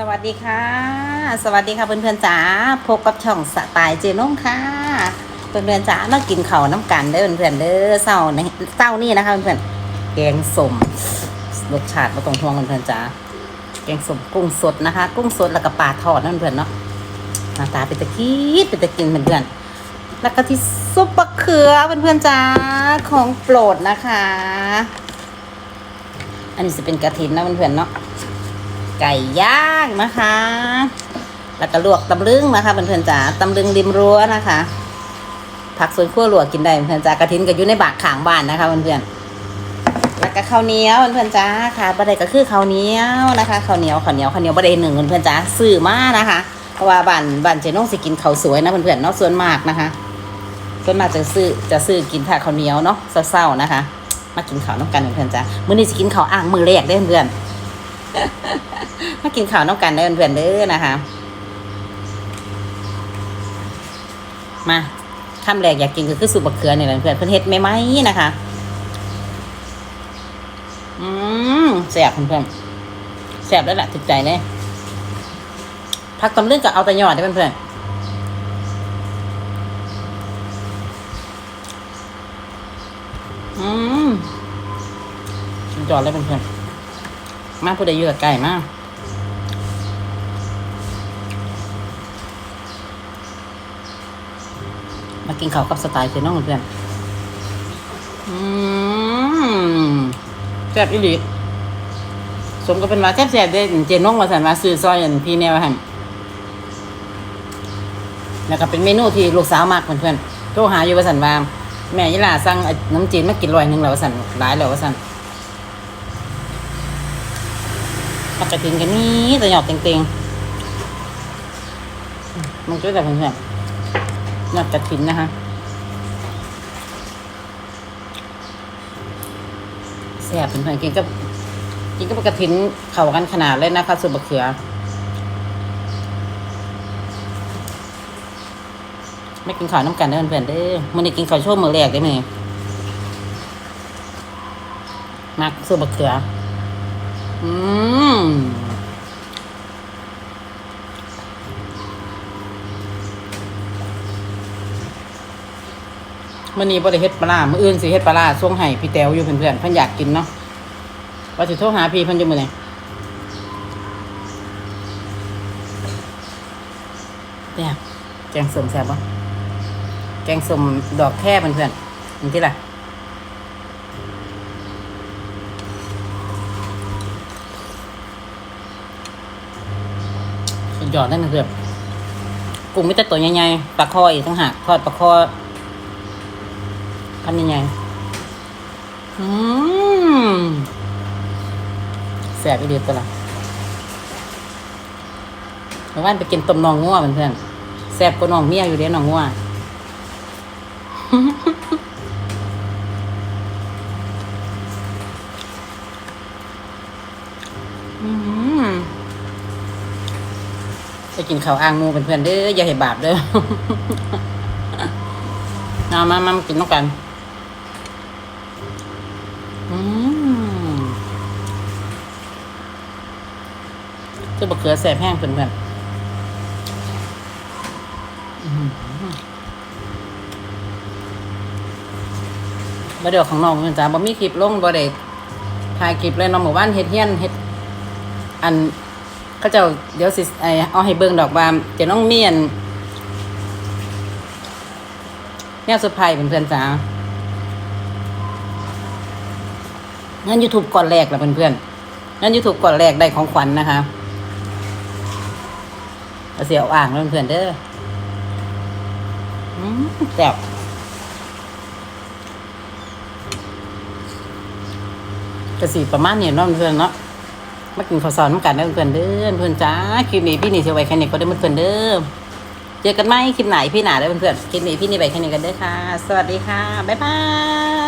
สวัสดีค่ะ สวัสดีค่ะเพื่อนๆจ๋าพบกับช่องสไตล์เจน้องค่ะเพื่อนๆจ๋าเรากินข้าวน้ำกันเด้อเพื่อนๆเด้อเศร้าในเศร้านี่นะคะเพื่อนๆแกงสมรสชาติมาตรงห่วงเพื่อนๆจ๋าแกงสมกุ้งสดนะคะ กุ้งสดแล้วก็ปลาทอดนั่นเพื่อนเนาะหน้าตาเป็นตะกี้เป็นตะกินเพื่อนๆแล้วก็ที่ซุปมะเขือเพื่อนๆจ๋าของโปรดนะคะ อันนี้จะเป็นกระถินนะเพื่อนๆเนาะ ไก่ย่างนะคะ แล้วก็ลวกตำลึงนะคะเพื่อนๆจ๋าตำลึงริมรั้วนะคะ ผักสวนครัวลวกกินได้เพื่อนๆจ๋ากระถินก็อยู่ในบากขางบ้านนะคะเพื่อนๆแล้วก็ข้าวเหนียวเพื่อนๆจ๋าค่ะบัไดก็คือข้าวเหนียวนะคะข้าวเหนียวข้าวเหนียวข้าวเหนียวบัไดหนึ่งเพื่อนๆจ๋าซื้อมานะคะเพราะว่าบ้านบ้านเจน้องสิกินข้าวสวยนะเพื่อนๆเนาะส่วนมากนะคะ ส่วนมากจะซื้อจะซื้อกินถ้าข้าวเหนียวเนาะเศร้าๆนะคะ มากินข้าวน้ำกันเพื่อนๆจ๋ามื้อนี้สิกินข้าวอ่างมือแรกได้เพื่อนๆ มากินข้าวน้ำกันได้อเพื่อนๆเด้อนะคะ มาคำแรกอยากกินก็คือสุปบะเขือเนี่ยเพื่อนเพื่อนเฮ็ดไม่ไหมนะคะ อืมแซ่บเพื่อนๆแซ่บแล้วแหละถึกใจเลยพักตำลึงกับเอาแต่ยอดได้อเพื่อนๆอืมสุดยอดเลยเพื่อนๆมาผู้ใดอยู่กับไก่มาก มากินข้าวกับสไตล์เซน้องเพื่อนอืมแซ่บอีหลีสมก็เป็นว่าแซ่บแซ่บๆเด้เจน้องมาสันมาซื้อซอยอันพี่แนวให้แล้วก็เป็นเมนูที่ลูกสาวมากเพื่อนๆโทรหาอยู่ว่าสันว่าแม่ยี่หล่าสั่งน้ำจีนมากินร้อยหนึ่งแล้วว่าสันหลายแล้วว่าสันปกติกันนี้แต่หยอดเต็งๆมันก็จะเป็นแบบห ยอดกระถินนะคะแซ่บเป็นเพื่อนกินก็กินก็กระถินเข้ากันขนาดเลยนะคะสุบะเขือไม่กินข้าวน้ำกันเด้อเพื่อนๆเด้อมันได้กินข้าวโชว์มือแรกได้ไหมมักสุบะเขือ อืม มื่อนี้บ่ได้เฮ็ดปลาร้ามื้ออื่นสิเฮ็ดปลาส่งให้พี่แต๋วอยู่เพื่อนๆเพิ่นอยากกินเนาะว่าสิโทรหาพี่เพิ่นอยู่มื้อนี้แซ่บแกงส้มแซ่บบ่แกงส้มดอกแค่เพื่อนๆนี่ที่ล่ะสุดยอดได้นเพื่อนกุ้งไม่แต่ตัวใหญ่ๆปลาคออีกทั้งหากทอดปลาคอ พันใหญ่ๆอืมแสบอีเดียตัวละเมื่อวานไปกินต้มนองงัวเพื่อนๆแสบกว่าน้องเมียอยู่เด้น้องงัวอืมไปกินข้าวอ่างหมูเป็นเพื่อนเด้ออย่าให้บาปเด้อ มามามากินน้องกัน จะบะเขือแสบแห้งเพื่อนเพื่อนบ่เดี๋ยวของน้องเพื่อนจ้าบ่มีคลิปลงบ่ได้ถ่ายคลิปเลยน้องหมู่บ้านเฮ็ดเฮียนเฮ็ดอันเขาเจ้าเดี๋ยวสิไอเอาให้เบิ่งดอกบามจะน้องเมียนแนวสุดไพรเป็นเพื่อนจ๋า เงินยูทูบก่อนแรกละเพื่อนๆเงินยูทูบก่อนแรกได้ของขวัญนะคะเสียเอาอ่างแล้วเพื่อนๆเด้อแซ่บกระสีประมาณนี้เนาะเพื่อนเนาะมากินข้าวซอยน้ำกันเด้อเพื่อนเด้อเพื่อนจ้าคลิปนี้พี่นี่เสียไว้แค่นี้ก็ได้อเพื่อนเด้อเจอกันไหมคลิปไหนพี่หนาได้อเพื่อนๆคลิปนี้พี่นี่ไปแค่นี้กันเด้อค่ะ สวัสดีค่ะ บ๊ายบาย